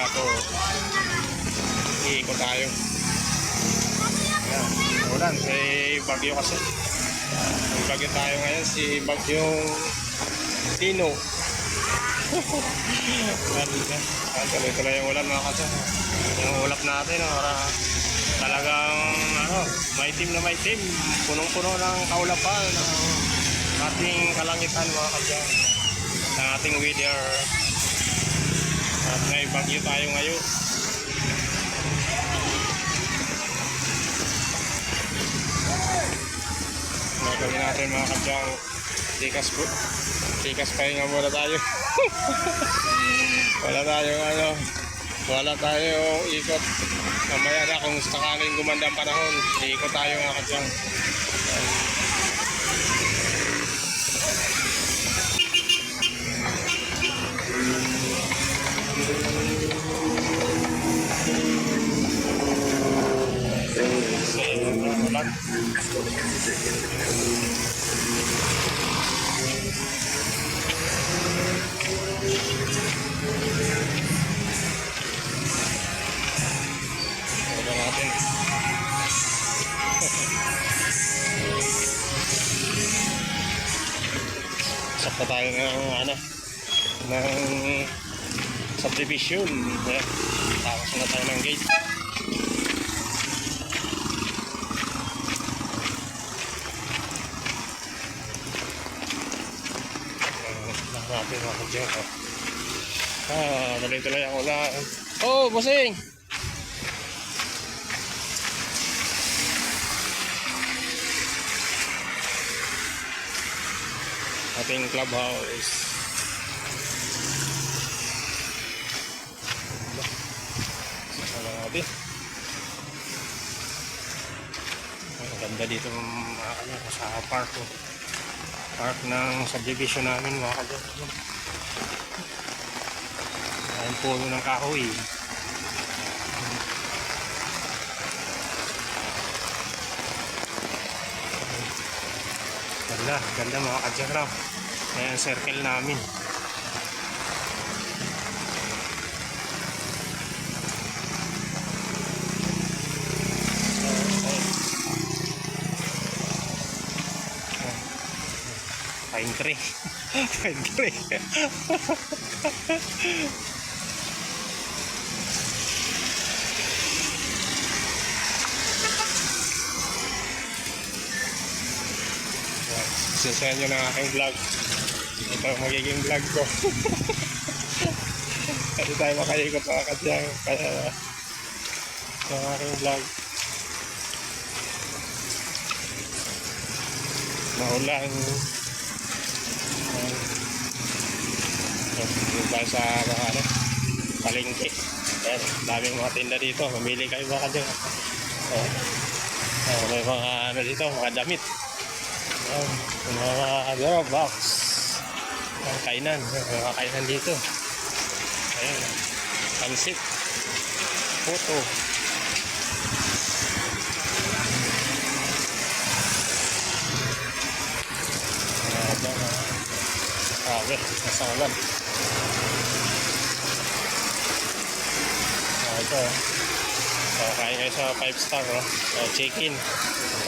Uh, tumila ko. Iikot tayo. Ayan. Ulan. May bagyo kasi. May bagyo tayo ngayon. Si bagyong Tino. Ayan, tuloy-tuloy yung ulan mga kasi. Yung ulap natin, oh, para talagang ano, maitim na maitim. Punong-puno ng kaulapan ng ating kalangitan mga kadyan. Ng ating weather. At may bagyo tayo ngayon. Gagawin natin mga kadyang tikas po. Tikas pahinga muna tayo. wala tayong ano, wala tayong ikot. Mamaya na kung sakaling gumanda ang panahon, ikot tayo mga kadyang. Sakta tayo ng ano ng subdivision. Ayan. Tapos na tayo ng gate. Lang natin mga kadyo. Ah, tuloy-tuloy ang ulan. Oh, bossing! ating clubhouse. Sala natin. Ang ganda dito mga kanya sa park ko. Park ng subdivision namin mga kanya. Ang puno ng kahoy. Ganda, ganda mga kadyaraw. Ayan, circle namin. Pine tree. Tree. Sisaya nyo ng aking vlog. Ito ang magiging vlog ko. Kasi tayo makaikot mga kadyang. Kaya ito ang aking vlog. Maulan. Ayan. So, Dito tayo sa mga ano, palengke. Ayan, daming mga tinda dito. Mamili kayo mga kadyang. Ayan. Ayan, may mga ano dito, mga damit. Ayan, mga ano, box. Ang kainan, yung mga kainan dito. Ayan, pansit. Photo. Ayan, mga Grabe, nasa ulan. Ah, ito. So, kain kayo sa 5 star, oh. So, check-in.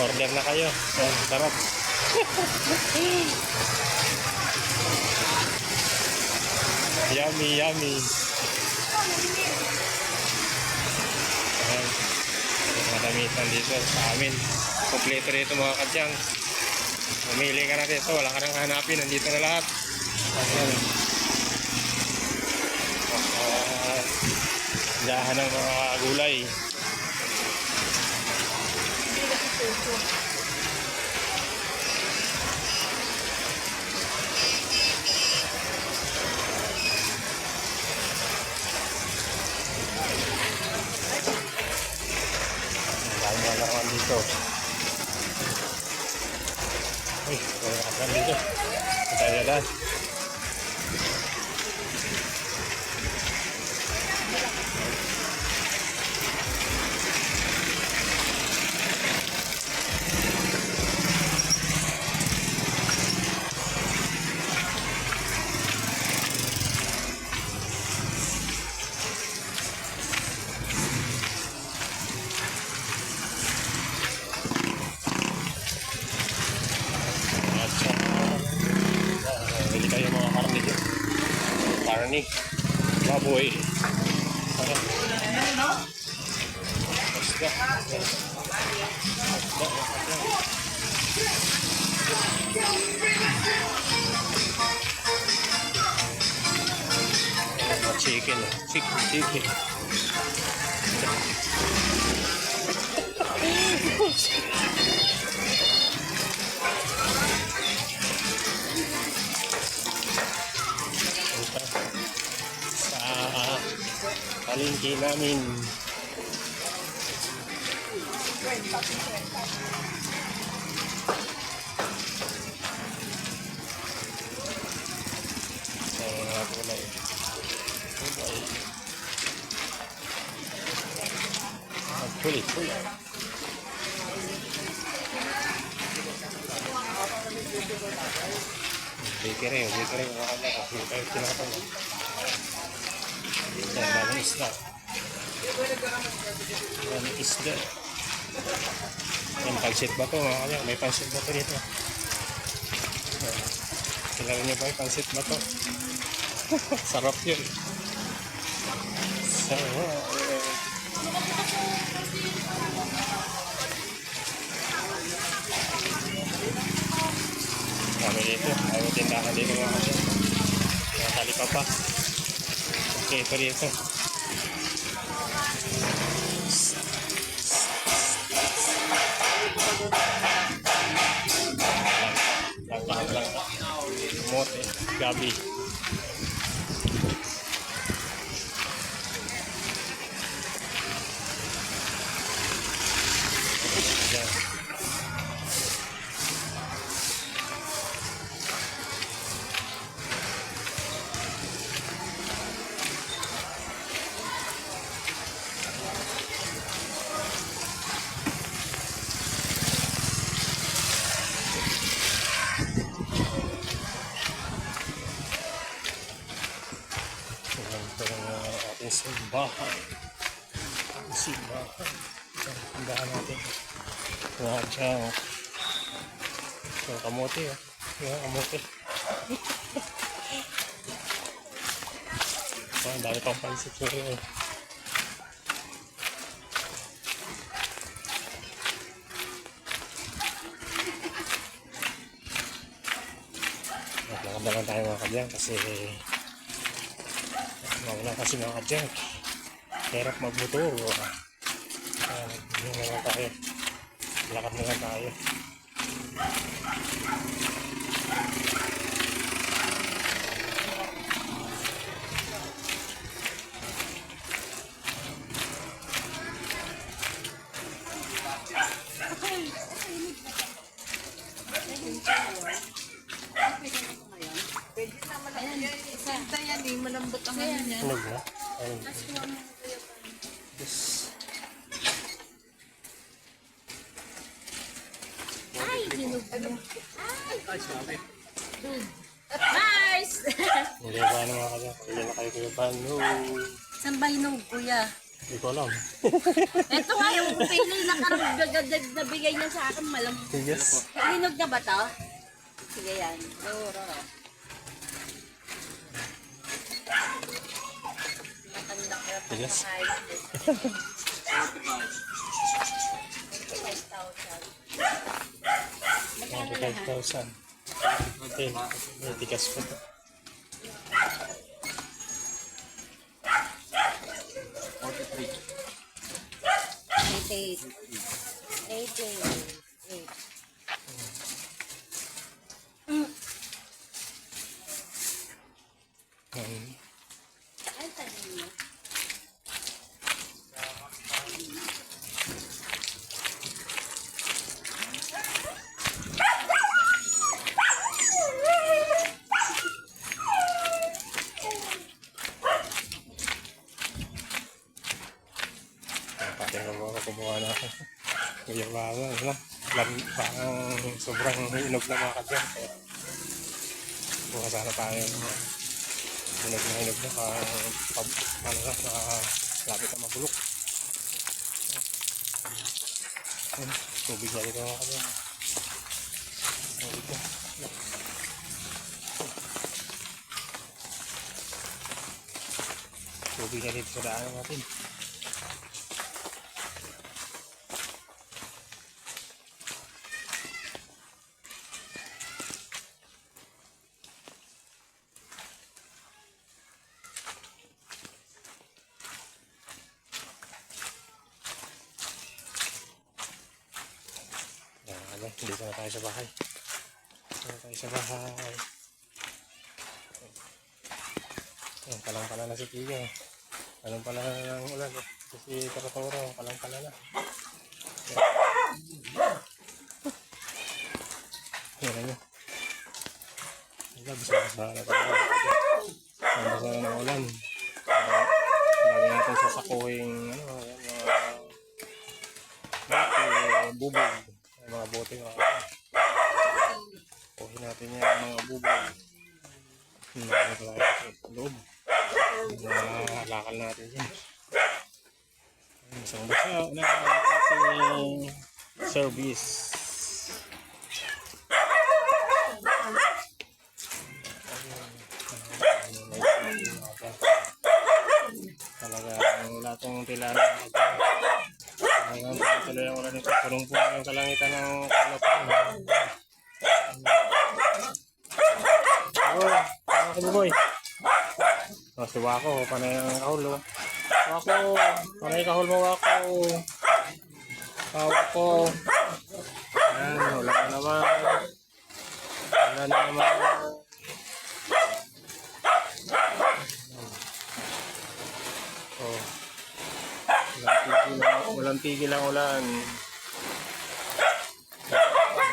Order na kayo. So, sarap. yummy, yummy. Ayan. Mga damitan dito sa amin. Kompleto dito mga kadyang. Mamili ka na dito. Wala ka nang hanapin. Nandito na lahat. Ayan. Dahan ng mga gulay. Ang dami na naman dito. Uy, dyan dito. Patay na. Palengke namin. Ay, mga gulay. Gulay. Magkulit, kulit. Bakery, bakery mga kanya. Kasi tayo tinakatang. Yan, daming isda. Daming isda. Yan, pansit ba to mga kanya? May pansit ba to dito? Kilala niyo ba yung pansit ba to? Sarap yun. Sarap. Kami dito. Ayaw tindahan dito mga kanya. Mga talipa pa. Okay, ito dito. Gabi. Yung kamote ah. Yung kamote. Oh, ang dami pang pansit yun. Maglakad na lang tayo mga kabyang kasi Wala kasi mga kadyang. Hirap magbuto. Uh, yun na lang tayo. Lakad na lang tayo. Santa yan eh, malambot ang ano niya. Tunog na. Ayun. Yes. Ay, hinog mo. Ay, Nice! Hindi ba ano mga kadyang? Hindi na kayo kayo pa. No. Saan ba hinog, kuya? Hindi ko alam. Ito nga yung pili na karang na bigay niya sa akin malambot. Yes. Hinog na ba to? Sige yan. Roro. Kahit. Magkano lahat? 25,000. Okay. May tikas pa to. Eighty. Eighty. Eight. Um, Ay, tanin mo. Pati nga mga kumuha na ako. Kuya Baba, ano? Lan, parang sobrang hinog na mga kadyang. Kaya, Buka sana tayo. Hinog na hinog na. Parang, pab, ano na, nakalapit na mabulok. Ayun, Tubig na dito mga kadyang. Tubig na. tubig na dito sa daanan natin. Yan, ano, dito na tayo sa bahay. Dito tayo sa bahay. Yan, palang pala na si Tiga. Palang pala na ng ulan. eh. Si Taratoro, palang pala na. Yan, ano. Wala, basa-basa na tayo. Basa na ng ulan. Dami natin sasakuhin, ano, yan, mga bubog. Mga bote, mga natin yan, mga bubog. Tayo sa loob? Mga lakal natin yan. Isang basa na ating service. Talaga, wala tong tila na Hanggang tuloy ang ulan nito. Punong-puno yung kalangitan ng kalapan. Oh, mga kabuboy. Oh, si Wako, panay ang kahul, oh. Wako, panay kahul mo, Wako. Ah, Wako. Ayan, wala na naman. Wala na naman. Oh. Walang tigil ang, walang tigil ang ulan.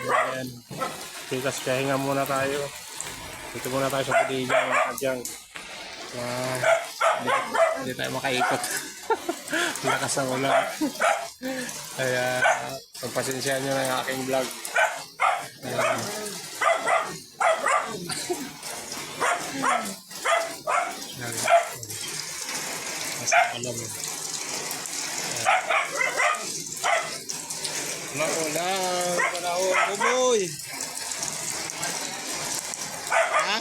Ayan. Tikas, kahinga muna tayo. Dito muna tayo sa bodega mga kadyang. Wow. Hindi, hindi tayo makaikot. Lakas ang ulan. Kaya, pagpasensyahan nyo na yung aking vlog. Ayan. Ayan. Mas alam mo. Maulan, panahon, buboy. Ha?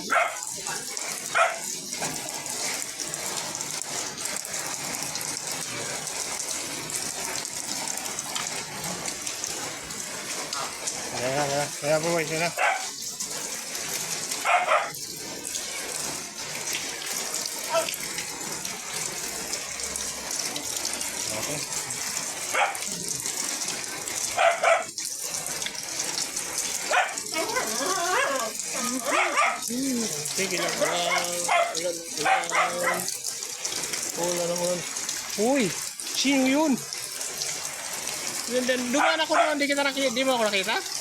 Kaya, buboy, sila. Okay. Sige lang, ulan, ulan, ulan. Ulan. Uy, sino yun? Dumaan ako doon, hindi kita nakita. Di mo ako nakita?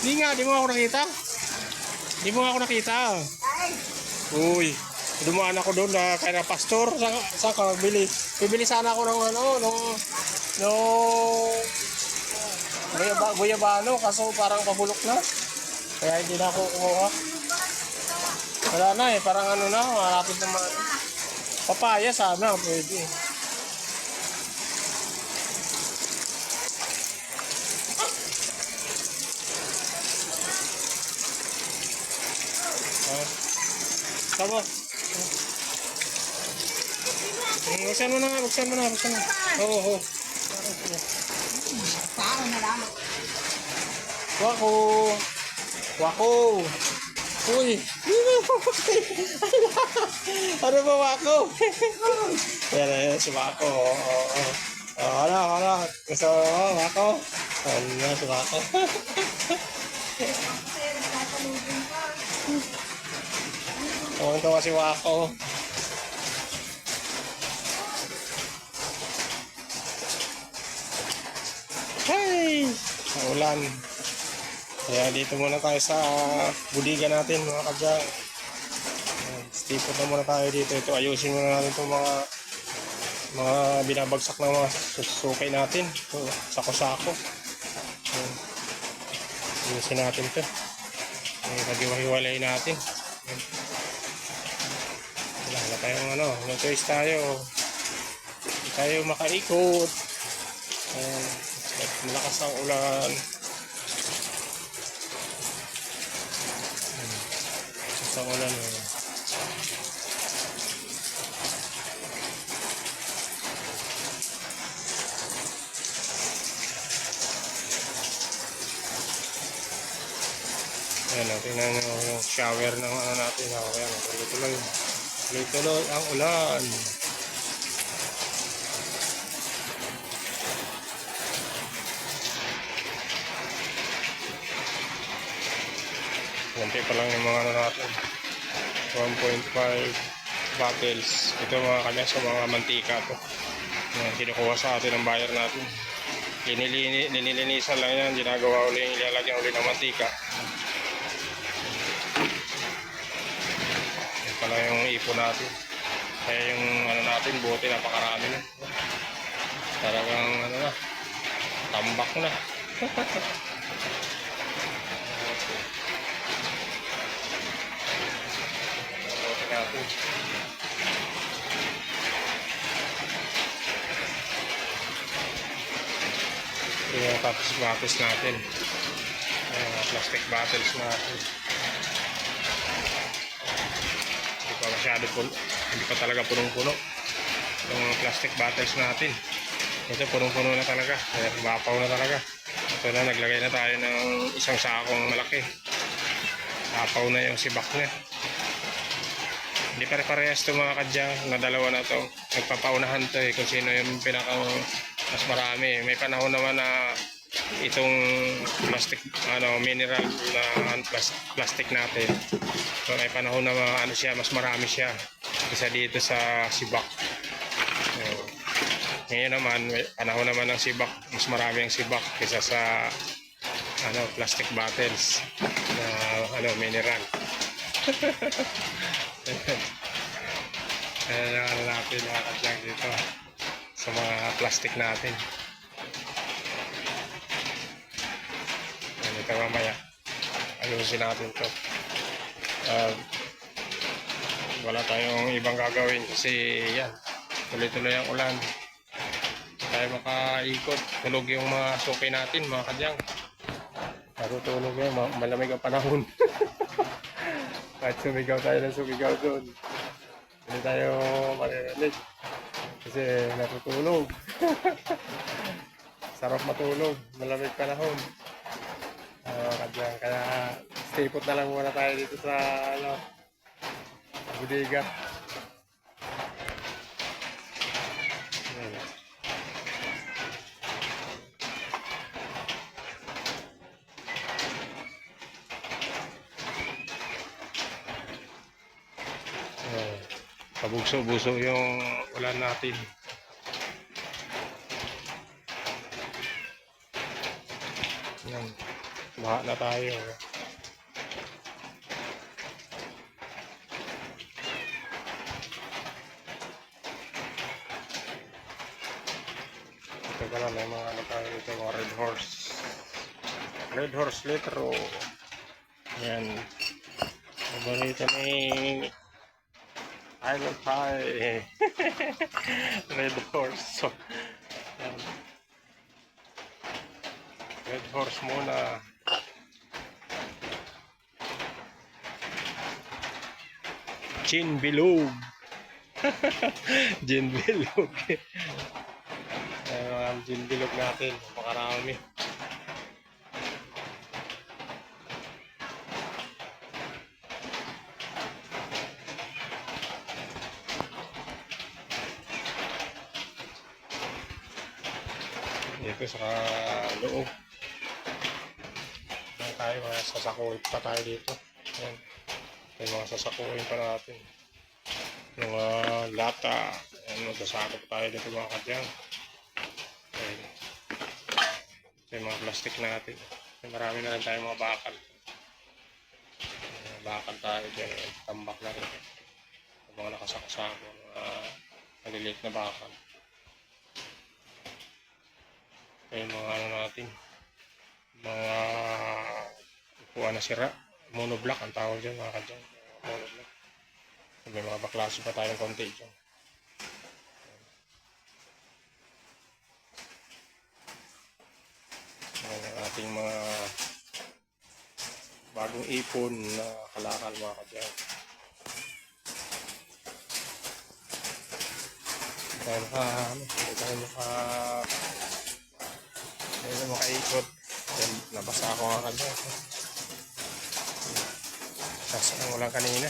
Di nga, di mo ako nakita. Di mo ako nakita. Uy, dumaan ako doon na kay na pastor. Saan, saan ka bili? Bibili sana ako ng ano, no, no, Guyaba, guyabano, kaso parang pabulok na. Kaya hindi na ako kumuha. Wala na eh, parang ano na, malapit na ma... Papaya sana, pwede. Ah. Tama. Hmm, Buksan mo na nga, buksan mo na, buksan mo. Oo, oo. Tao na lang. Wako! Wako! Uy! ano ba Wako? yan, yan, si Wako. Oo, oo, oo. Oh, ano, ano? Gusto mo, Wako? Ano si Wako? Tuwang-tuwa si Wako. Hey! Ang ulan. Kaya dito muna tayo sa budiga natin mga kadyang. Stipot na muna tayo dito. Ito ayusin muna natin itong mga mga binabagsak na mga susukay natin. Ito, sako-sako. Ayusin natin ito. Pag-iwahiwalay natin. Ayan tayong ano, mag-choice tayo. Hindi tayo makaikot. Ayan. Malakas ang ulan. Malakas ang ulan. Eh. Ayan, tingnan nyo yung shower ng ano natin. Ayan, ganito lang yun. Tuloy-tuloy ang ulan. Ganti pa lang yung mga ano natin. 1.5 bottles. Ito mga kanya sa mga mantika to. Yan, kinukuha sa atin ng buyer natin. Linilini, linilinisan lang yan. Ginagawa uli, ilalagyan uli ng mantika. Yan pala yung ipon natin. Kaya yung ano natin, buti napakarami na. Talagang ano na, tambak na. Buti natin. Ito yung bottles natin. Ayan, plastic bottles natin. Hindi pa masyado puno. Hindi pa talaga punong-puno. Yung plastic bottles natin. Ito punong-puno na talaga. Kaya mapaw na talaga. Ito na, naglagay na tayo ng isang sakong malaki. Mapaw na yung sibak niya. Hindi pare-parehas ito mga kadyang na dalawa na to. Nagpapaunahan to eh kung sino yung pinakang mas marami. May panahon naman na itong plastic ano mineral na plas- plastic natin. So may panahon na ano siya, mas marami siya isa dito sa sibak. So, ngayon naman, panahon naman ng sibak, mas marami ang sibak kaysa sa ano plastic bottles na ano mineral. Kaya natin mga kadyang dito sa mga plastic natin. Ito mamaya. Ayusin natin to. Um, wala tayong ibang gagawin kasi yan, tuloy-tuloy ang ulan. Tayo makaikot. Tulog yung mga suki natin, mga kadyang. Natutulog yan, ma- malamig ang panahon. Kahit sumigaw tayo ng sumigaw doon. Hindi tayo maririnig. Kasi natutulog. Sarap matulog. Malamig panahon. Uh, kadyan. Kaya stay put na lang muna tayo dito sa ano, Budiga. Ayan. Ayan. Pabugso-buso yung ulan natin. Yan. Baha na tayo. Ito pala may mga ano tayo dito, mga red horse. Red horse litro. Yan. Paborito ni Island Pie. Red horse. So, yan. Red horse muna. Chin bilog. Gin bilog. Ayan mga gin bilog natin. Makarami. Dito sa loob. Tayo, mga sasakuin pa tayo dito. Ayan. May mga sasakuin pa natin. Mga lata. Ayan, magkasakop tayo dito mga kadyang. Ayan. Yung mga plastic natin. Marami na rin tayo mga bakal. Ayan, bakal tayo dyan. Ayan, Tambak na rin. Yung mga nakasakasako. Mga maliliit na bakal. Yung mga ano natin. Mga upuan na sira. Monoblock ang tawag dyan mga kadyan. Monoblock. May mga baklase pa tayong konti dyan. Ayan ang ating mga bagong ipon na kalakal mga kadyan. Ano, hindi tayo maka, tayo makaikot. Nabasa ako nga kadyan. Lakas ang ulan kanina.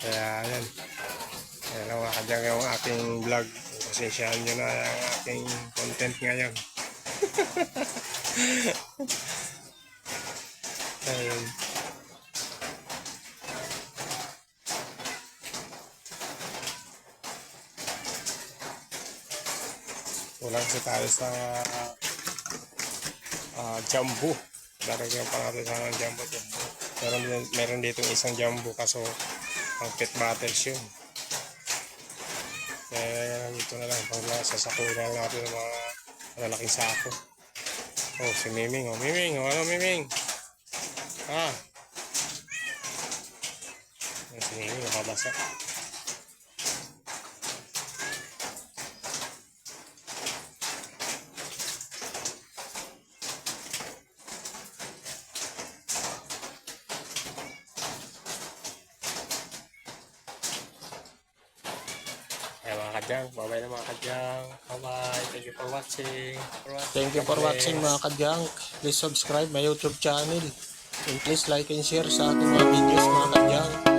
Kaya yan. Kaya lang mga kadyang yung aking vlog. Pasensyahan nyo na ang aking content ngayon. Ayun. Kulang kasi tayo sa ah jumbo. Daragyan pa natin sa ng jumbo. to. Meron, meron dito isang jumbo kaso ang pet battles yun. Kaya ito na lang. Pag lang natin ng mga malalaking sako. Oh, si Miming. Oh, Miming. Oh, ano Miming? Ah. Si Miming, nakabasa. Ayan mga kadyang, bye-bye na mga kadyang. Bye-bye. Thank you for watching. Thank you for watching mga kadyang. Please subscribe my YouTube channel. And please like and share sa ating mga videos mga kadyang.